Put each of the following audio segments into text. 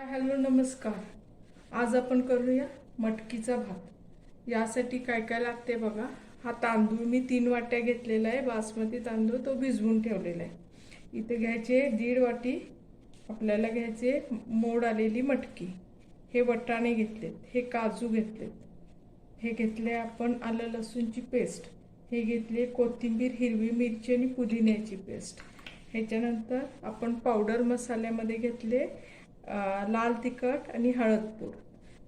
Hello नमस्कार. आज आपण करूया मटकीचा भात. यासाठी काय काय लागते बघा. हा तांदूळ मी तीन वाट्या घेतलेला आहे. बासमती तांदूळ तो भिजवून ठेवलेला आहे. इथे घ्यायचे दीड वाटी आपल्याला घ्यायचे मोड आलेली मटकी. हे वटाणे घेतलेत हे काजू घेतलेत. हे घेतले आपण आलं लसूणची पेस्ट. हे घेतले कोथिंबीर हिरवी मिरची आणि पुदिन्याची पेस्ट. ह्याच्यानंतर आपण पावडर मसाल्यामध्ये घेतले लाल तिखट आणि हळदपूड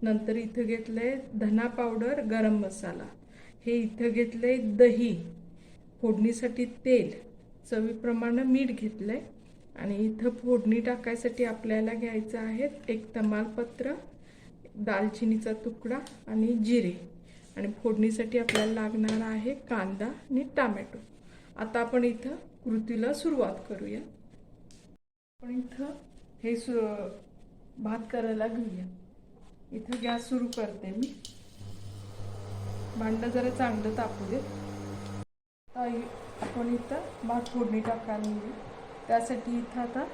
नंतर इथं घेतलंय धना पावडर गरम मसाला. हे इथं घेतलंय दही. फोडणीसाठी तेल. चवीप्रमाणे मीठ घेतलंय. आणि इथं फोडणी टाकायसाठी आपल्याला घ्यायचं आहे एक तमालपत्र दालचिनीचा तुकडा आणि जिरे. आणि फोडणीसाठी आपल्याला लागणार आहे कांदा आणि टामॅटो. आता आपण इथं कृतीला सुरुवात करूया. आपण इथं हे सु भात करायला घेऊया. इथं गॅस सुरू करते मी. भांडं जरा चांगलं तापू दे आपण इथं भात फोडणी टाकायला त्यासाठी इथं आता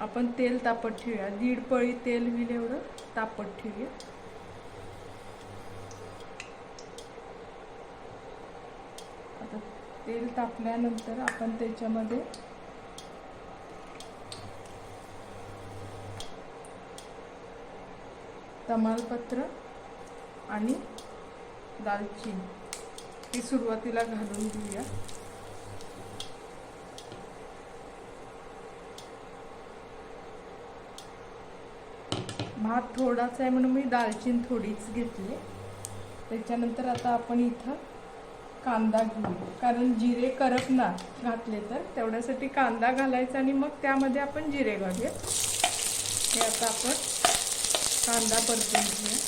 आपण तेल तापत ठेवूया. दीड पळी तेल होईल एवढं तापत ठेवूया. आता तेल तापल्यानंतर आपण त्याच्यामध्ये तमालपत्र आणि दालचिनी. ही सुरुवातीला घालून घेऊया. भात थोडाच आहे म्हणून मी दालचिनी थोडीच घेतली. त्याच्यानंतर आता आपण इथं कांदा घेऊ कारण जिरे करपणार घातले तर तेवढ्यासाठी कांदा घालायचा आणि मग त्यामध्ये आपण जिरे घालूया. हे आता आपण कांदा परतून घेऊया.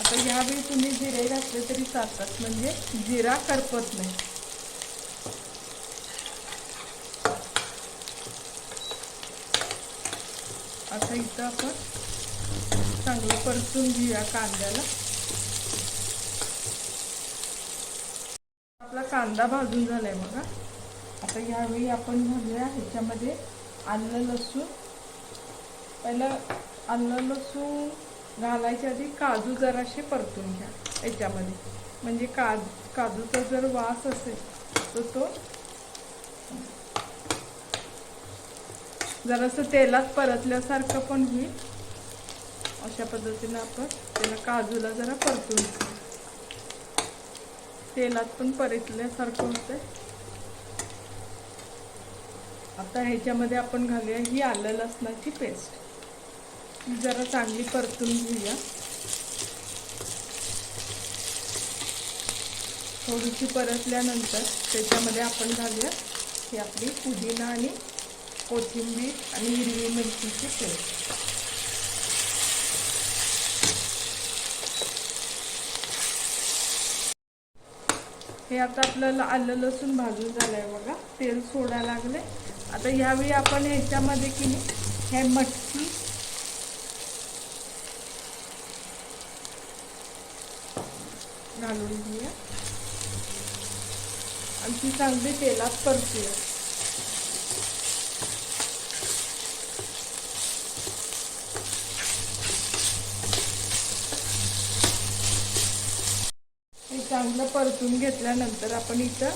आता यावेळी तुम्ही जिरे घातले तरी चालतात म्हणजे जिरा करपत नाही. आता इथं आपण चांगलं परतून घेऊया कांद्याला. आपला कांदा भाजून झालाय बघा. आता यावेळी आपण घालूया ह्याच्यामध्ये आलं लसूण पहिलं अन्न लसूण घालायच्या आधी काजू जराशे परतून घ्या याच्यामध्ये. म्हणजे काज काजूचा जर वास असेल तर तो जरासं तेलात परतल्यासारखं पण होईल. अशा पद्धतीनं आपण त्याला काजूला जरा परतून घेऊ. तेलात पण परतल्यासारखं होतं आता ह्याच्यामध्ये आपण घालूया ही आलं लसणाची पेस्ट. जरा चांगली परतून घेऊया. थोडीशी परतल्यानंतर त्याच्यामध्ये आपण घालूया ही आपली पुदिना आणि कोथिंबीर आणि हिरवी मिरचीची पेस्ट. हे आता आपल्याला आलं लसूण भाजून झालंय बघा. तेल सोडायला लागले आता ह्यावेळी आपण ह्याच्यामध्ये की नाही हे मटकी घालून घेऊया. आणि ती चांगली तेलात परतूया. हे चांगलं परतून घेतल्यानंतर आपण इथं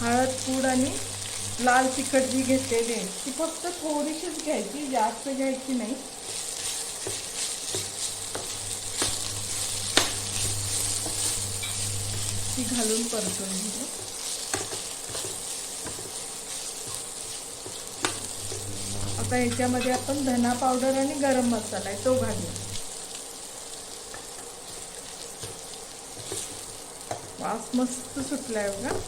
हळद पूड आणि लाल तिखट जी घेतलेली आहे ती फक्त थोडीशीच घ्यायची जास्त घ्यायची नाही. ती घालून परतून घेऊ आता ह्याच्यामध्ये आपण धना पावडर आणि गरम मसाला आहे तो घालू वास मस्त सुटलाय बघा.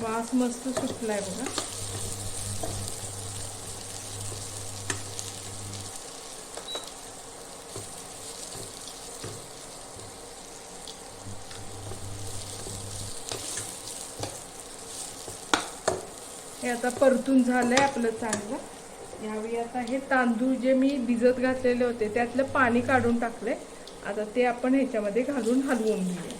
वास मस्त सुटलाय बघा. हे आता परतून झालं आहे आपलं चांगलं. यावेळी आता हे तांदूळ जे मी भिजत घातलेले होते त्यातलं पाणी काढून टाकलंय. आता ते आपण ह्याच्यामध्ये घालून हलवून घेऊ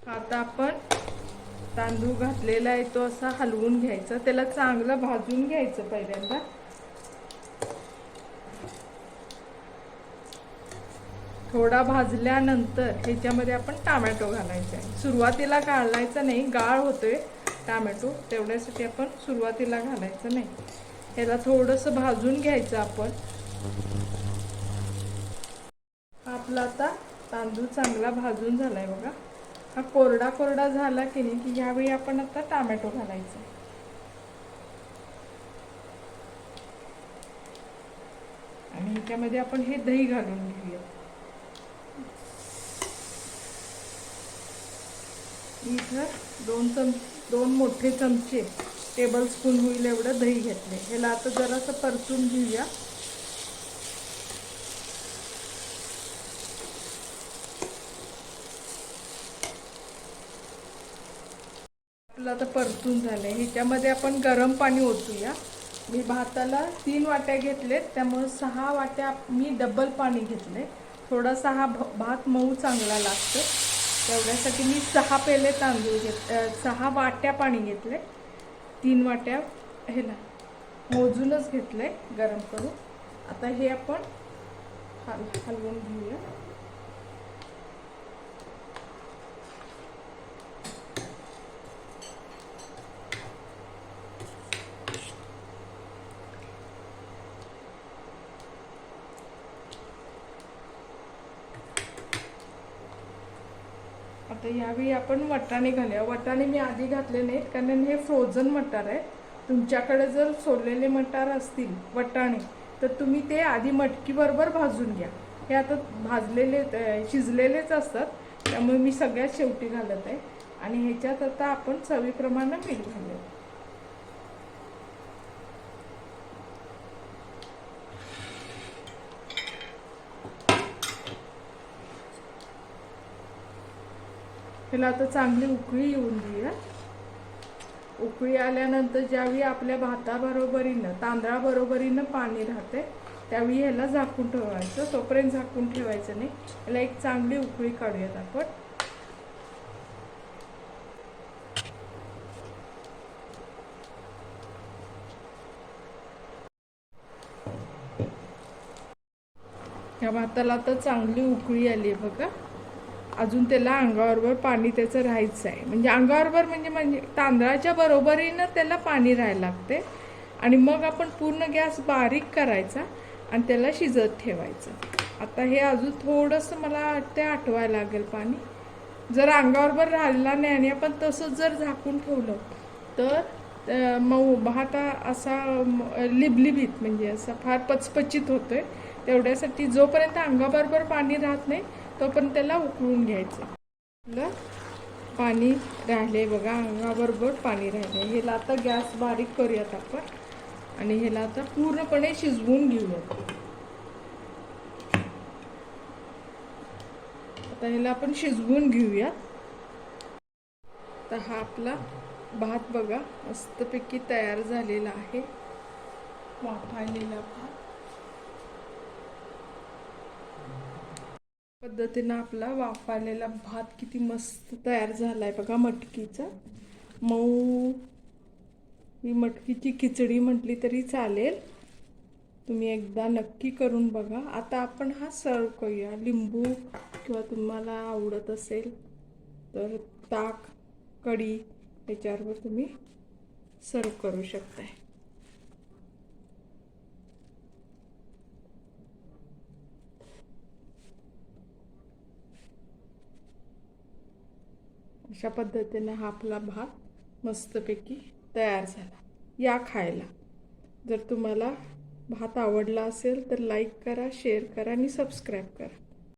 आता आपण तांदूळ घातलेला आहे तो असा हलवून घ्यायचा. त्याला चांगलं भाजून घ्यायचं पहिल्यांदा. थोडा भाजल्यानंतर ह्याच्यामध्ये आपण टामॅटो घालायचा आहे. सुरुवातीला घालायचं नाही गाळ होतोय टामॅटो तेवढ्यासाठी आपण सुरुवातीला घालायचं नाही. ह्याला थोडंसं भाजून घ्यायचं आपण. आपला आता तांदूळ चांगला भाजून झालाय बघा. हा कोरडा कोरडा झाला की नाही की यावेळी आपण आता टामॅटो घालायचा. आणि ह्याच्यामध्ये आपण हे दही घालून घेऊया. इथं दोन चम दोन मोठे चमचे टेबल स्पून होईल एवढं दही घेतले. ह्याला आता जरासं परतून घेऊया. आपलं आता परतून झालंय. ह्याच्यामध्ये आपण गरम पाणी ओतूया. मी भाताला तीन वाट्या घेतलेत. त्यामुळे सहा वाट्या मी डबल पाणी घेतले थोडासा हा भ- भात मऊ चांगला लागतो तेवढ्यासाठी मी सहा पेले तांदूळ घेत सहा वाट्या पाणी घेतले. तीन वाट्या ह्याला मोजूनच घेतलंय गरम करून. आता हे आपण हल हलवून घेऊया. आता यावेळी आपण वटाणे घालूया. वटाणे मी आधी घातले नाहीत कारण हे फ्रोझन मटार आहे. तुमच्याकडे जर सोललेले मटार असतील वटाणे तर तुम्ही ते आधी मटकीबरोबर भाजून घ्या. हे आता भाजलेले शिजलेलेच असतात त्यामुळे मी सगळ्यात शेवटी घालत आहे. आणि ह्याच्यात आता आपण चवीप्रमाणे मीठ घालूया. ह्याला आता चांगली उकळी येऊन देऊया. उकळी आल्यानंतर ज्यावेळी आपल्या भाताबरोबरीनं तांदळाबरोबरीनं पाणी राहते त्यावेळी ह्याला झाकून ठेवायचं. तोपर्यंत झाकून ठेवायचं नाही. ह्याला एक चांगली उकळी काढूयात आपण. ह्या भाताला आता चांगली उकळी आली आहे बघा. अजून त्याला अंगावरवर पाणी त्याचं राहायचं आहे म्हणजे अंगावरवर म्हणजे म्हणजे तांदळाच्या बरोबरीनं त्याला पाणी राहायला लागते. आणि मग आपण पूर्ण गॅस बारीक करायचा आणि त्याला शिजत ठेवायचं. आता हे अजून थोडंसं मला वाटते आठवायला लागेल पाणी. जर अंगाबरोबर राहिला नाही आणि आपण तसंच जर झाकून ठेवलं तर मग मऊ भात असा लिबलिबीत म्हणजे असा फार पचपचित होतोय. तेवढ्यासाठी जोपर्यंत अंगाबरोबर पाणी राहत नाही तोपर्यंत त्याला उकळून घ्यायचं. आपलं पाणी राहिले बघा अंगाबरोबर पाणी राहिले. ह्याला आता गॅस बारीक करूयात आपण. आणि ह्याला आता पूर्णपणे शिजवून घेऊयात. आता ह्याला आपण शिजवून घेऊयात. तर हा आपला भात बघा मस्तपैकी तयार झालेला आहे. वाफायलेला भात. पद्धतीनं आपला वाफाळलेला भात किती मस्त तयार झाला आहे बघा मटकीचा. मऊ. ही मटकीची खिचडी म्हटली तरी चालेल. तुम्ही एकदा नक्की करून बघा. आता आपण हा सर्व करूया. लिंबू किंवा तुम्हाला आवडत असेल तर ताक कढी याच्यावर तुम्ही सर्व करू शकताय. अशा पद्धतीने हा आपला भात मस्तपैकी तयार झाला. या खायला. जर तुम्हाला भात आवडला असेल तर लाईक करा शेअर करा आणि सबस्क्राईब करा.